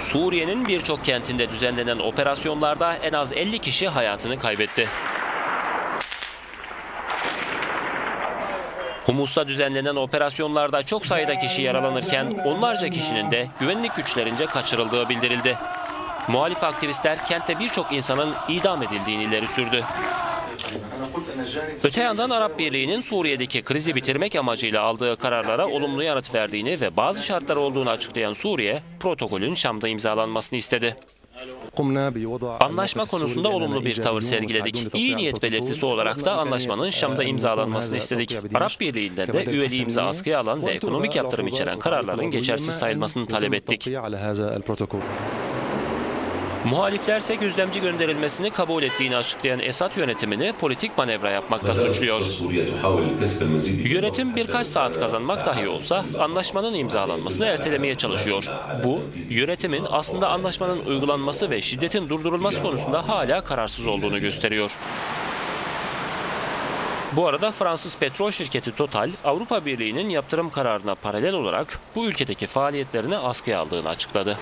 Suriye'nin birçok kentinde düzenlenen operasyonlarda en az 50 kişi hayatını kaybetti. Humus'ta düzenlenen operasyonlarda çok sayıda kişi yaralanırken onlarca kişinin de güvenlik güçlerince kaçırıldığı bildirildi. Muhalif aktivistler kentte birçok insanın idam edildiğini ileri sürdü. Öte yandan Arap Birliği'nin Suriye'deki krizi bitirmek amacıyla aldığı kararlara olumlu yanıt verdiğini ve bazı şartlar olduğunu açıklayan Suriye, protokolün Şam'da imzalanmasını istedi. Anlaşma konusunda olumlu bir tavır sergiledik. İyi niyet belirtisi olarak da anlaşmanın Şam'da imzalanmasını istedik. Arap Birliği'nden de üyeliğimizi askıya alan ve ekonomik yaptırım içeren kararların geçersiz sayılmasını talep ettik. Muhaliflerse gözlemci gönderilmesini kabul ettiğini açıklayan Esad yönetimini politik manevra yapmakla suçluyor. Yönetim birkaç saat kazanmak dahi olsa anlaşmanın imzalanmasını ertelemeye çalışıyor. Bu, yönetimin aslında anlaşmanın uygulanması ve şiddetin durdurulması konusunda hala kararsız olduğunu gösteriyor. Bu arada Fransız petrol şirketi Total, Avrupa Birliği'nin yaptırım kararına paralel olarak bu ülkedeki faaliyetlerini askıya aldığını açıkladı.